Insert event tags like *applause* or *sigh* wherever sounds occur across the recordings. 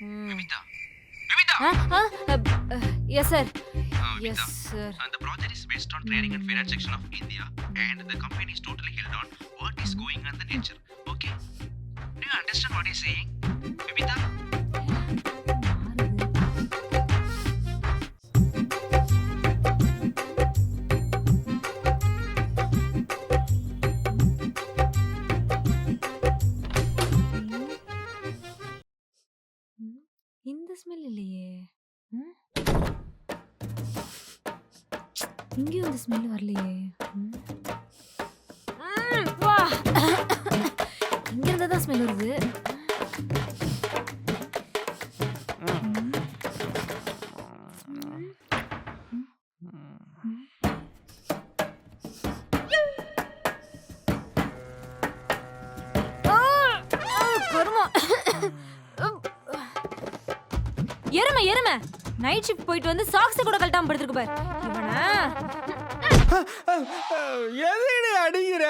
Vimitha Vimitha yes sir Uh, yes sir uh, the project is based on trading and finance section of India, and the company is totally held on what is going on the nature. Okay? Do you understand what he's saying, smell இல்லையே. ம்? இங்கேயும் அந்த smell வரலையே. இங்கிருந்து தான் smell வருது. எருமை எருமை. நைட் ஷிஃப்ட் போயிட்டு வந்து சாக்ஸ் கூட கழட்டாம படுத்துருக்கு பாரு. இவனா? எதுடி அடிக்கிற?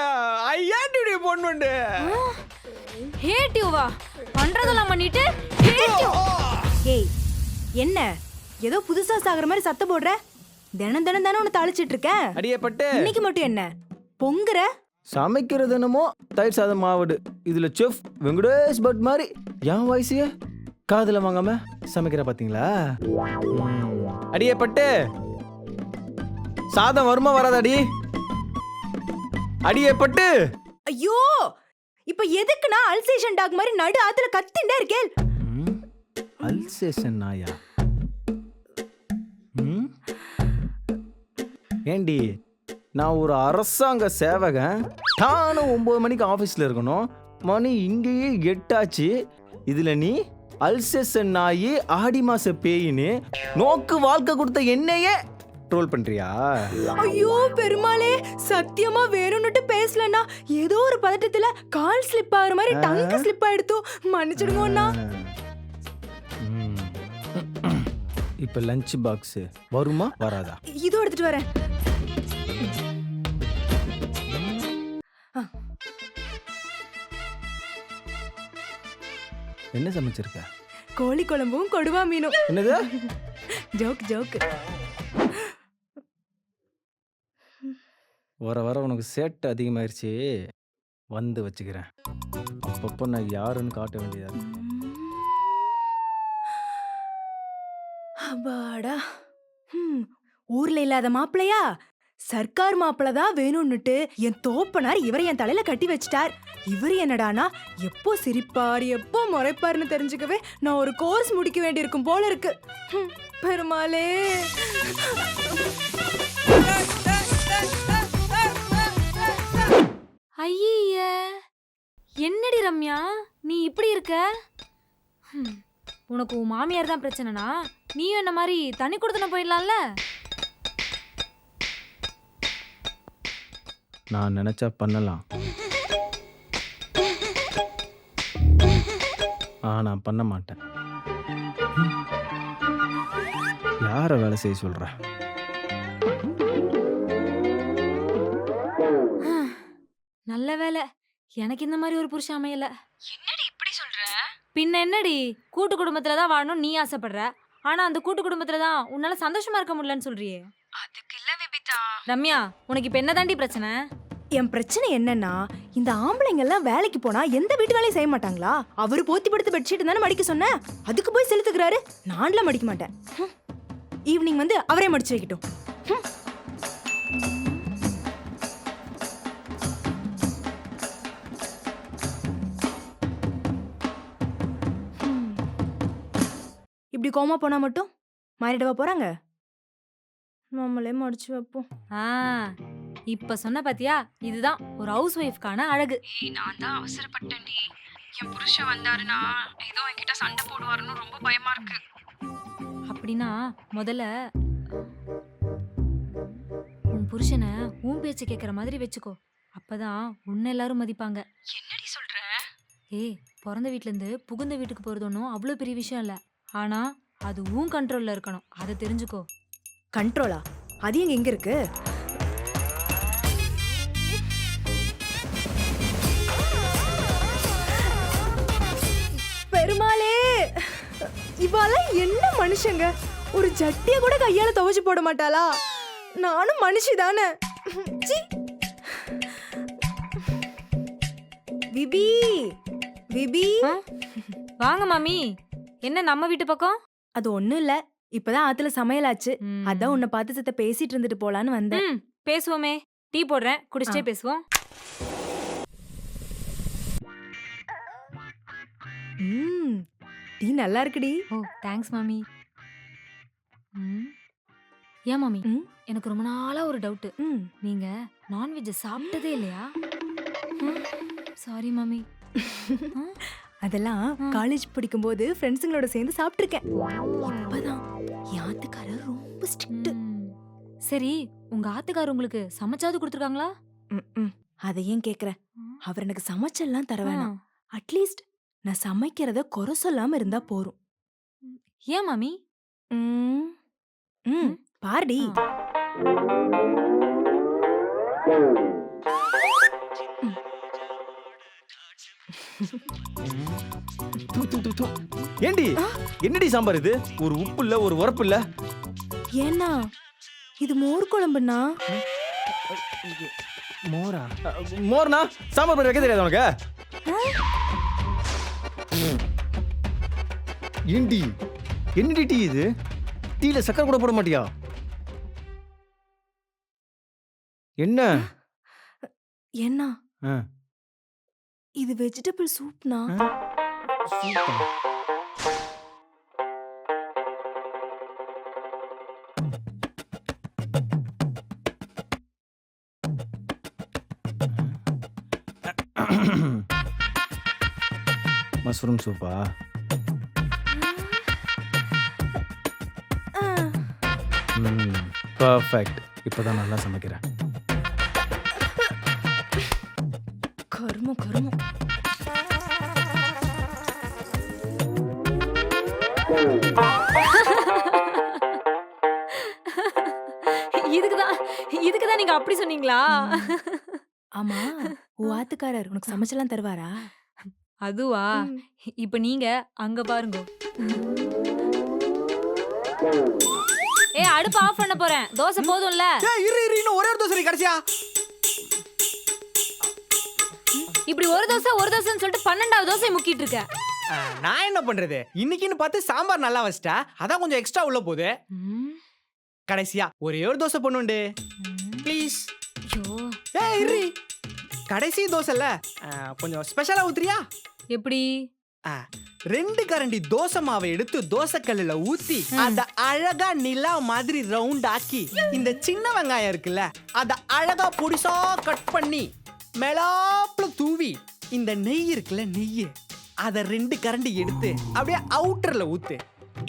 ஐயாட்டி பொண்ணுண்டு ஹேட் யூ வா பண்றதெல்லாம் பண்ணிட்டு ஹேட் யூ ஏய் என்ன? ஏதோ புதுசா சாகுற மாதிரி சத்தம் போடுற? தினம் தினம் தானே உன்னை தாளிச்சிட்டு இருக்கேன் அடியே பட்டு இன்னைக்கு மட்டும் என்ன? பொங்குற? சமைக்கிறது என்னமோ தயிர் சாதம் மாவுடு. இதுல செஃப் வெங்கடேஷ் பட் மாதிரி. என் வயசைய காதுல வாங்காம சமைக்கிற பாத்தீங்களா? ம். அடியே பட்டு. சாதம் வருமா வராதாடி? அடியே பட்டு. ஐயோ! இப்ப எதுக்கு நான் அல்சேஷன் டாக் மாதிரி நடு ஆத்துல கத்திண்டே இருக்கேன் ம், அல்சேஷன் நாயா? ம்? ஏண்டி நான் ஒரு அரசாங்க சேவகன். நானும் ஒன்பது மணிக்கு ஆஃபீஸில் இருக்கணும். மணி இங்கேயே எட்டாச்சு. இதில் நீ? அல்சேஷன் நாயி ஆடி மாச பேயின்னு நோக்கு வாழ்க்கை கொடுத்த என்னையே ட்ரோல் பண்றியா? ஐயோ பெருமாளே சத்தியமா வேணும்னுட்டு பேசலன்னா ஏதோ ஒரு பதட்டத்துல கால் ஸ்லிப் ஆகுற மாதிரி டங்கு ஸ்லிப் ஆயிடுத்து. மன்னிச்சிடுங்கண்ணா. *clears throat* இப்ப லஞ்ச் பாக்ஸ் வருமா வராதா? இதோ எடுத்துட்டு வரேன். என்ன சமைச்சிருக்க? கோழி குழம்பும் கொடுவா மீனும். என்னது? Joke joke. வர வர உனக்கு சேட்டு அதிகமாயிருச்சு. வந்து வச்சுக்கிறேன். அப்பப்போ நான் யாருன்னு காட்ட வேண்டியதா. அப்பாடா. ஊர்ல இல்லாத மாப்பிளையா சர்க்கார் மாப்பிள தான் வேணும்னுட்டு என் தோப்பனார் இவரை என் தலையில கட்டி வச்சிட்டார். இவர் என்னடானா எப்போ சிரிப்பார் எப்போ முறைப்பார்னு தெரிஞ்சுக்கவே நான் ஒரு கோர்ஸ் முடிக்க வேண்டியிருக்கும் போல இருக்கு. பெருமாளே. ஐய என்னடி ரம்யா நீ இப்படி இருக்க? உனக்கு உன் மாமியார் தான் பிரச்சனைனா நீயும் என்ன மாதிரி தனி கொடுத்துன போயிடலாம்ல? நான் நினைச்சா பண்ணலாம். ஆ நான் பண்ண மாட்டேன். யாரை வேலை செய்ய சொல்ற? நல்ல வேலை. எனக்கு இந்த மாதிரி ஒரு புருஷன் அமையல. என்னடி இப்படி சொல்ற? பின்ன என்னடி? கூட்டு குடும்பத்துல தான் வாழணும் நீ ஆசைப்படுற. ஆனா அந்த கூட்டு குடும்பத்துல தான் உன்னால சந்தோஷமா இருக்க முடியலன்னு சொல்றியே. அதுக்கு ரம்யா உனக்கு இப்ப என்ன தாண்டி பிரச்சனை? என் பிரச்சனை என்னன்னா இந்த ஆம்பளைங்க எல்லாம் வேலைக்கு போனா எந்த வீட்டு வேலையும் செய்ய மாட்டாங்களா? அவரு போத்தி படுத்து பெட்ஷீட் தானே மடிக்க சொன்னேன் அதுக்கு போய் செலுத்துக்கிறாரு நான்லாம் மடிக்க மாட்டேன். ஹம். ஈவினிங் வந்து அவரே மடிச்சு வைக்கட்டும். ஹம். ஹம். இப்படி கோமா போனா மட்டும்? மாறிடவா போறாங்க? நம்மளே மடிச்சு வைப்போம். ஆ இப்ப சொன்ன பாத்தியா? இதுதான் ஒரு ஹவுஸ் ஒய்ஃப்கான அழகு. ஏய் நான் தான் அவசரப்பட்டேன்டி. என் புருஷன் வந்தாருன்னா ஏதோ என்கிட்ட சண்டை போடுவாருன்னு ரொம்ப பயமா இருக்கு. அப்படின்னா முதல்ல உன் புருஷனை உன் பேச்சு கேட்குற மாதிரி வச்சுக்கோ. அப்பதான் உன்னை எல்லாரும் மதிப்பாங்க. என்னடி சொல்ற? ஏய் பிறந்த வீட்லேருந்து புகுந்த வீட்டுக்கு போகிறது ஒன்றும் அவ்வளோ பெரிய விஷயம் இல்லை. ஆனால் அது உன் கண்ட்ரோலில் இருக்கணும். அதை தெரிஞ்சுக்கோ. கண்ட்ரோலா? அது எங்க எங்க இருக்கு? பெருமாளே! என்ன மனுஷங்க? ஒரு ஜட்டிய கூட கையால துவைச்சு போட மாட்டாளா? நானும் மனுஷி தானே. விபி! விபி? வாங்க மாமி. என்ன நம்ம வீட்டு பக்கம்? அது ஒண்ணும் இல்ல. இப்பதான் ஆத்துல சமையலாச்சு. ம். அதான் உன்னை பார்த்து சித்த பேசிட்டு இருந்துட்டு போலான்னு வந்தேன். ம் பேசுவோமே. டீ போடுறேன். குடிச்சிட்டே. பேசுவோம். ம் டீ நல்லா இருக்குடி. ஓ தேங்க்ஸ் மாமி. ம். ஏன் மாமி? ம். எனக்கு ரொம்ப நாளா ஒரு டவுட் ம். நீங்க நான்வெஜ் சாப்பிட்டதே இல்லையா? சாரி மாமி. *laughs* அதெல்லாம். காலேஜ் படிக்கும்போது ஃப்ரெண்ட்ஸுங்களோட சேர்ந்து சாப்பிட்டிருக்கேன். இப்பதான். என் ஆத்துக்காரர் ரொம்ப ஸ்ட்ரிக்ட். சரி உங்க ஆத்துக்கார் உங்களுக்கு சமைச்சாவது கொடுத்துருக்காங்களா? அதை ஏன் கேக்குற அவர் எனக்கு சமைச்செல்லாம் தர வேணாம். அட்லீஸ்ட் நான் சமைக்கிறத குறை சொல்லாம இருந்தா போரும். ஏன் மாமி? ம் பாருடி. தூ, தூ, தூ, தூ. ஏண்டி? என்னடி சாம்பார் இது? ஒரு உப்பு இல்ல ஒரு உரப்பு இல்ல? ஏன்னா இது மோர் குழம்புண்ணா. மோரா? மோர்னா சாம்பார் பண்ணி வைக்க தெரியாது உனக்கு? ஏண்டி? என்னடி டீ இது? டீல சக்கரை கூட போட மாட்டியா? என்ன? ஏன்னா ஆ. இது வெஜிடபிள் சூப்னா. மஷ்ரூம் சூப்பா பர்ஃபெக்ட் இப்போதான் நல்லா சமைக்கிறேன். நீங்க அப்படி சொன்னீங்களா ஆமா. உன் ஆத்துக்காரர் உனக்கு சமைச்செல்லாம் தருவாரா? அதுவா? ம். இப்ப நீங்க அங்க பாருங்க. ஏ அடுப்பு ஆஃப் பண்ண போறேன். தோசை போதும்ல? ஏய் இரு இரு. இன்னும் ஒரே ஒரு தோசை கடைசியா. இப்படி ஒரு தோசை ஒரு தோசைன்னு சொல்லிட்டு பன்னெண்டாவது தோசை முக்கிட்டு இருக்க. நான் என்ன பண்றது? இன்னைக்குன்னு பார்த்து சாம்பார் நல்லா வச்சிட்டா அதான் கொஞ்சம் எக்ஸ்ட்ரா உள்ள போகுது. ம், கடைசியா ஒரே ஒரு தோசை பண்ணுண்டு. ம். ப்ளீஸ் இரு. கடைசி தோசைல கொஞ்சம் ஸ்பெஷலா ஊத்துறியா? எப்படி? ரெண்டு கரண்டி தோசை மாவை எடுத்து தோசைக்கல்லுல ஊத்தி அத அழகா நிலா மாதிரி ரவுண்ட் ஆக்கி இந்த சின்ன வெங்காயம் இருக்குல்ல அத அழகா பொடிசா கட் பண்ணி மேலாப்புல தூவி இந்த நெய் இருக்குல்ல நெய் அத ரெண்டு கரண்டி எடுத்து அப்படியே அவுட்டர்ல ஊத்து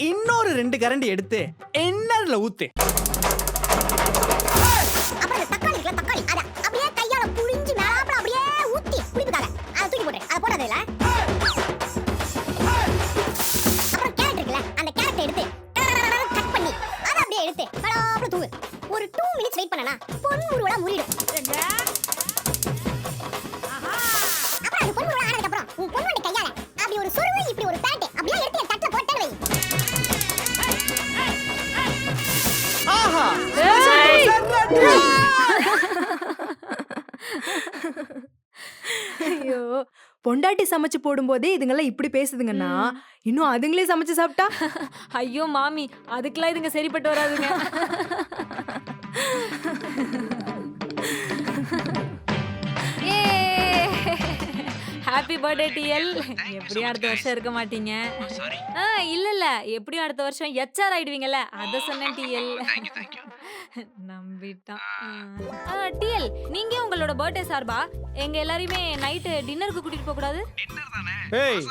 இன்னொரு ரெண்டு கரண்டி எடுத்து இன்னர்ல ஊத்து. தூவு ஒரு டூ மினிட்ஸ் வெயிட் பண்ணனா பொன் முருவலா முறிடும் பொண்டாட்டி சமைச்சு போடும்போதே இதுங்கெல்லாம் இப்படி பேசுதுங்கன்னா இன்னும் அதுங்களே சமைச்சு சாப்பிட்டா? *laughs* ஐயோ மாமி அதுக்கெல்லாம் இதுங்க சரிப்பட்டு வராதுங்க. *laughs* ஹாப்பி பர்த்டே டிஎல் எப்படியும் அடுத்த வருஷம் இருக்க மாட்டீங்க. சாரி ஆ இல்ல இல்ல. எப்படியும் அடுத்த வருஷம் எச்ஆர் ஆயிடுவீங்கல்ல. அத சொன்னேன் டிஎல் நம்பிட்டான் டிஎல் நீங்க உங்களோட பர்த்டே சார்பா? எங்க எல்லாரையுமே நைட்டு டின்னருக்கு கூட்டிட்டு போக கூடாது? டின்னர் தானே? ஏய்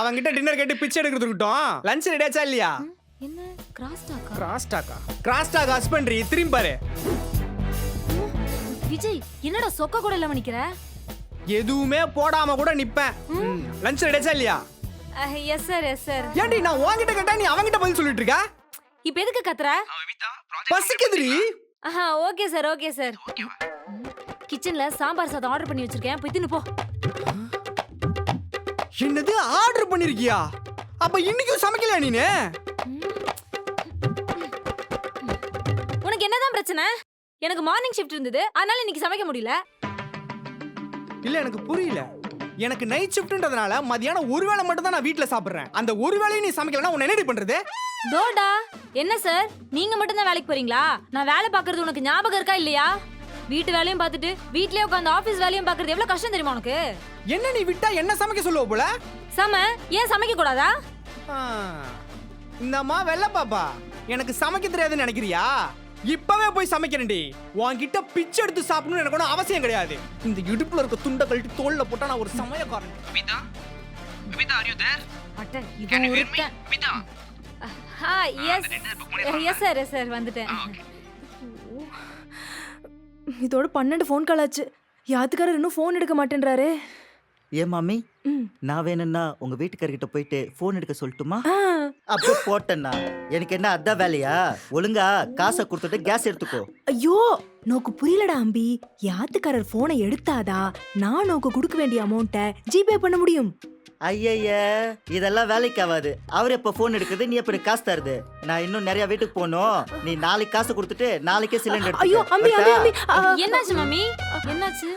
அவங்கிட்ட டின்னர் கேட்டு பிச்சை எடுக்கிறது இருக்கட்டும். லஞ்ச் ரெடியாச்சா இல்லையா? என்ன? கிராஸ் டாக்கா கிராஸ் டாக்கா கிராஸ் டாக் ஹஸ்பண்ட் திரும்பி பாரு. விஜய் என்னடா சொக்க கூட இல்லாம நிக்கிற? எதுவுமே போடாம கூட நிப்பேன். லஞ்ச் ரெடிச்சா இல்லையா? எஸ் சார் எஸ் சார் ஏன்டி நான் உன்கிட்ட கேட்டா நீ அவங்கிட்ட பதில் சொல்லிட்டு இருக்க? இப்போ எதுக்கு கத்துற? பசிக்குதுடி. ஆஹா ஓகே சார் ஓகே சார் கிச்சன்ல சாம்பார் சாதம் ஆர்டர் பண்ணி வச்சிருக்கேன். போய் தின்னு போ. என்னது ஆர்டர் பண்ணிருக்கியா? அப்ப இன்னைக்கும் சமைக்கல நீனே? உனக்கு என்னதான் பிரச்சனை? எனக்கு மார்னிங் ஷிஃப்ட் இருந்தது. அதனால இன்னைக்கு சமைக்க முடியல. இல்ல எனக்கு புரியல. எனக்கு நைட் ஷிஃப்ட்ன்றதுனால மதியானம் ஒரு வேளை மட்டும் தான் நான் வீட்ல சாப்பிடுறேன். அந்த ஒரு வேளையும் நீ சமைக்கலன்னா உன்னை என்னடி பண்றது? தோடா என்ன சார் நீங்க மட்டும் தான் வேலைக்கு போறீங்களா? நான் வேலை பார்க்கறது உனக்கு ஞாபகம் இருக்கா இல்லையா? வீட்டு வேலையும் பார்த்துட்டு வீட்லயே உட்காந்து ஆபீஸ் வேலையும் பார்க்கறது எவ்வளவு கஷ்டம் தெரியுமா உனக்கு? என்ன நீ விட்டா என்ன சமைக்க சொல்லுவ போல? சம ஏன் சமைக்க கூடாதா? ஆ, இந்தம்மா வெள்ள பாப்பா. எனக்கு சமைக்க தெரியாதுன்னு நினைக்கிறியா? இப்பவே போய் சமைக்கிறேன்டி உன்கிட்ட பிச்சை எடுத்து சாப்பிடணும்னு எனக்கு ஒன்றும் அவசியம் கிடையாது இந்த இடுப்புல இருக்க துண்டை கழட்டி தோல்ல போட்டா நான் ஒரு சமயக்காரன் Bibita? Bibita, are you there? அட்ட இவன்? ஒருத்தன் Bibita? ஆ yes? Yes sir yes sir வந்துட்டேன். இதோட பன்னெண்டு ஃபோன் கால் ஆச்சு யாத்துக்காரர் இன்னும் ஃபோன் எடுக்க மாட்டேன்றாரு ஏன் மாமி ம். நான் வேணும்னா உங்க வீட்டுக்காரர்கிட்ட போயிட்டு ஃபோன் எடுக்க சொல்லட்டுமா? ஆ, அப்போ போட்டேன்னா எனக்கு என்ன அதான் வேலையா? ஒழுங்கா காசை கொடுத்துட்டு கேஸ் எடுத்துக்கோ. ஐயோ நோக்கு புரியலடா அம்பி. யாத்துக்காரர் போனை எடுத்தாதா? நான் நோக்கு கொடுக்க வேண்டிய அமௌண்ட்டை ஜிபே பண்ண முடியும்? ஐயய்ய இதெல்லாம் வேலைக்கு ஆகாது. அவர் எப்போ ஃபோன் எடுக்குது நீ எப்படி காசு தருது? நான் இன்னும் நிறைய வீட்டுக்கு போகணும். நீ நாளைக்கு காசு கொடுத்துட்டு நாளைக்கே சிலிண்டர் ஐயோ அம்பி அம்பி அம்பி ஆ, என்னாச்சு மம்மி? என்னாச்சு?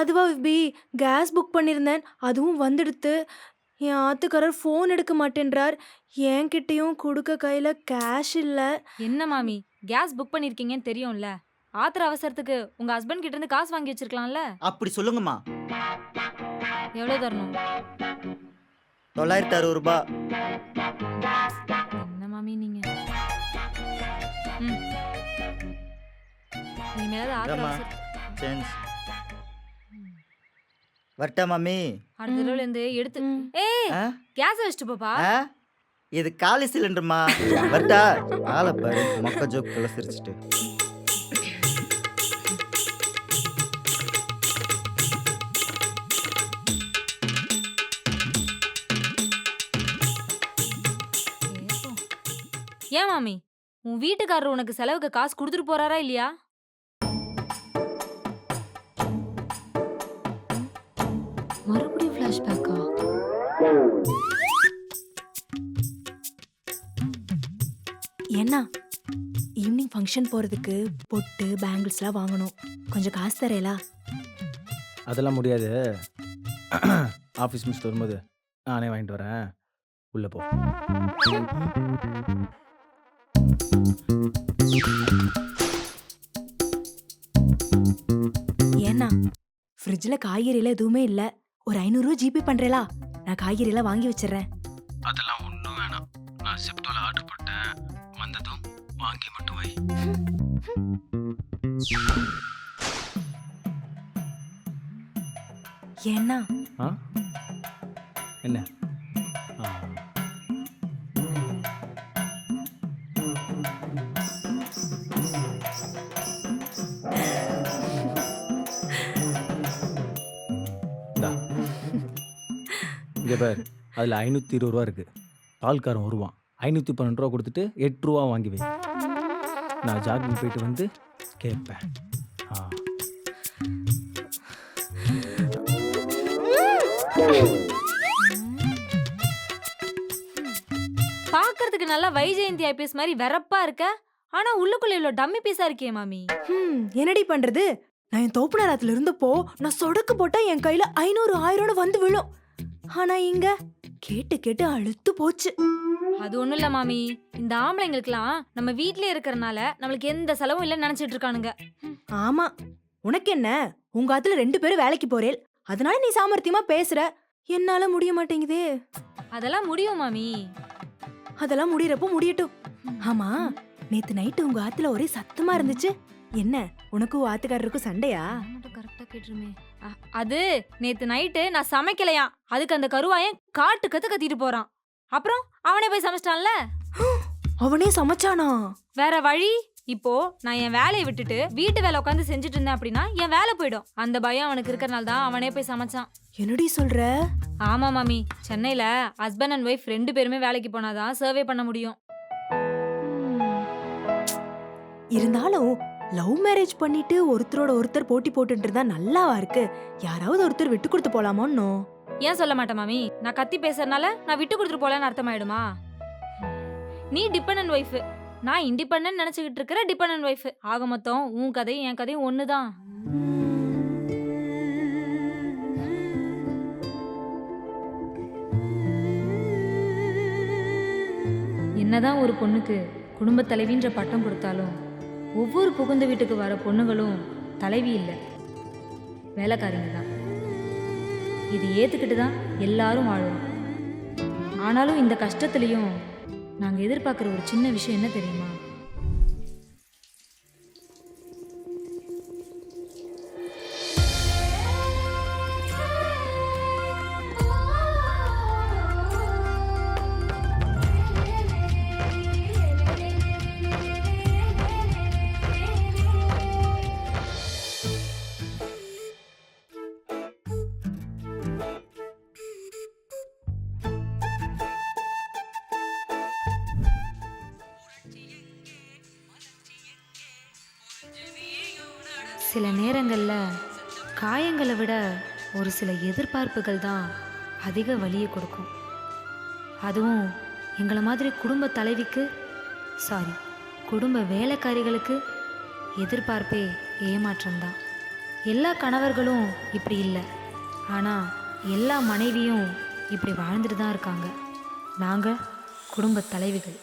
அதுவா பி கேஸ் புக் பண்ணியிருந்தேன் அதுவும் வந்துடுத்து. என் ஆத்துக்காரர் ஃபோன் எடுக்க மாட்டேன்றார். என்கிட்டயும் கொடுக்க கையில கேஷ் இல்ல. என்ன மாமி கேஸ் புக் பண்ணிருக்கீங்கன்னு தெரியும்ல. ஆத்திர அவசரத்துக்கு உங்க ஹஸ்பண்ட் கிட்ட இருந்து காசு வாங்கி வச்சிருக்கலாம்ல. அப்படி சொல்லுங்கம்மா. எவ்வளவு தரணும்? தொள்ளாயிரத்தி அறுபது ரூபாய் என்ன மாமி நீங்க? ம். இனிமேலாவது ஆத்திர. அவசரத்துக்கு சேஞ்ச் வரட்டா மாமி அடுத்த தடவை இருந்து எடுத்து. ஏய் ஆ? கேஸ் வச்சுட்டு போப்பா ஆ? இது காலி சிலிண்டர்மா வரட்டா ஆளை பாரு மொக்க ஜோக்கெல்லாம் சிரிச்சிட்டு. ஏன் மாமி உன் வீட்டுக்காரர் உனக்கு செலவுக்கு காசு கொடுத்துட்டு போறாரா இல்லையா ஃபிளாஷ்பேக்கா ஏன்னா ஈவினிங் ஃபங்க்ஷன் போறதுக்கு பொட்டு பேங்கிள்ஸ்லாம் வாங்கணும். கொஞ்சம் காசு தரேலா? அதெல்லாம் முடியாது. ஆஃபீஸ் முடிச்சுட்டு வரும்போது நானே வாங்கிட்டு வரேன். உள்ளே போ. ஏன்னா ஃப்ரிட்ஜில் காய்கறிலாம் எதுவுமே இல்ல. ஒரு ஐநூறுரூவா ஜிபே பண்றேலா. நான் காய்கறிலாம் வாங்கி வச்சிடுறேன். அதெல்லாம் ஒன்றும் வேணாம். நான் செப்டோவில் ஆர்டர் போட்டேன். வந்ததும் வாங்கி மட்டும் வை. ஏன்னா? ஆ? என்ன? இங்க பார் அதில் ஐநூற்றி இருபது ரூபா இருக்கு. பால்காரன் வருவான் ஐநூற்றி பன்னெண்டு ரூபா கொடுத்துட்டு எட்டு ரூபா வாங்கி வை. நான் ஜாகிங் போயிட்டு வந்து கேட்பேன் ஆ. பாக்குறதுக்கு நல்லா வைஜெயந்தி ஐபிஎஸ் மாதிரி வெறப்பா இருக்க? ஆனா உள்ளுக்குள்ள இவ்வளவு டம்மி பீஸா இருக்கே மாமி. ஹம், என்னடி பண்றது? நான் என் தோப்புனராத்துல இருந்தப்போ நான் சொடக்கு போட்டா என் கையில ஐநூறு ஆயிரம்னு வந்து விழும். ஆனா இங்க கேட்டு கேட்டு அழுத்து போச்சு. அது ஒண்ணும் இல்ல மாமி. இந்த ஆம்பளைங்களுக்குலாம் நம்ம வீட்லயே இருக்கறனால நம்மளுக்கு எந்த செலவும் இல்லைன்னு நினைச்சிட்டு இருக்கானுங்க. ஆமா. உனக்கு என்ன? உங்க ஆத்துல ரெண்டு பேரும் வேலைக்கு போறேல். அதனால நீ சாமர்த்தியமா பேசுற. என்னால முடிய மாட்டேங்குதே. அதெல்லாம் முடியும் மாமி. அதெல்லாம் முடியறப்போ முடியட்டும். ஆமா நேத்து நைட்டு உங்க ஆத்துல ஒரே சத்தமா இருந்துச்சு. என்ன உனக்கும் உன் ஆத்துக்காரருக்கும் சண்டையா? கரெக்டா கேட்டுருமே. அது நேத்து நைட்டு நான் சமைக்கலையா? அதுக்கு அந்த கருவாயன் காட்டு கத்து கத்திட்டு போறான். அப்புறம் அவனே போய் சமைச்சிட்டான்ல? அவனே சமைச்சானா? வேற வழி? இப்போ நான் என் வேலையை விட்டுட்டு வீட்டு வேலை உட்காந்து செஞ்சுட்டு இருந்தேன் அப்படின்னா என் வேலை போயிடும். அந்த பயம் அவனுக்கு இருக்கறனால தான் அவனே போய் சமைச்சான். என்னடி சொல்ற? ஆமா மாமி. சென்னையில ஹஸ்பண்ட் அண்ட் ஒய்ஃப் ரெண்டு பேருமே வேலைக்கு போனாதான் சர்வே பண்ண முடியும். இருந்தாலும் லவ் மேரேஜ் பண்ணிட்டு ஒருத்தரோட ஒருத்தர் போட்டி போட்டுட்டு இருந்தா நல்லாவா இருக்கு? யாராவது ஒருத்தர் விட்டு கொடுத்து போலாமோன்னோ? ஏன் சொல்ல மாட்டேன் மாமி? நான் கத்தி பேசுறதுனால நான் விட்டு கொடுத்துட்டு போலன்னு அர்த்தமாயிடுமா? நீ டிபெண்ட் ஒய்ஃப் நான் இண்டிபெண்டன்ட் நினச்சிக்கிட்டு இருக்கிற டிபெண்டன்ட் ஒய்ஃப் ஆக மொத்தம் உன் கதையும் என் கதையும் ஒன்று தான் என்னதான் ஒரு பொண்ணுக்கு குடும்பத் தலைவின்ற பட்டம் கொடுத்தாலும் ஒவ்வொரு புகுந்த வீட்டுக்கு வர பொண்ணுங்களும் தலைவி இல்லை. வேலைக்காரிங்க தான். இது ஏற்றுக்கிட்டு தான் எல்லாரும் வாழும் ஆனாலும் இந்த கஷ்டத்துலேயும் நாங்கள் எதிர்பார்க்குற ஒரு சின்ன விஷயம் என்ன தெரியுமா? சில நேரங்களில் காயங்களை விட ஒரு சில எதிர்பார்ப்புகள் தான் அதிக வலியை கொடுக்கும். அதுவும் எங்களை மாதிரி குடும்ப தலைவிக்கு சாரி குடும்ப வேலைக்காரிகளுக்கு எதிர்பார்ப்பே ஏமாற்றம்தான் எல்லா கணவர்களும் இப்படி இல்லை. ஆனால் எல்லா மனைவியும் இப்படி வாழ்ந்துட்டு தான் இருக்காங்க. நாங்கள் குடும்ப தலைவிகள்.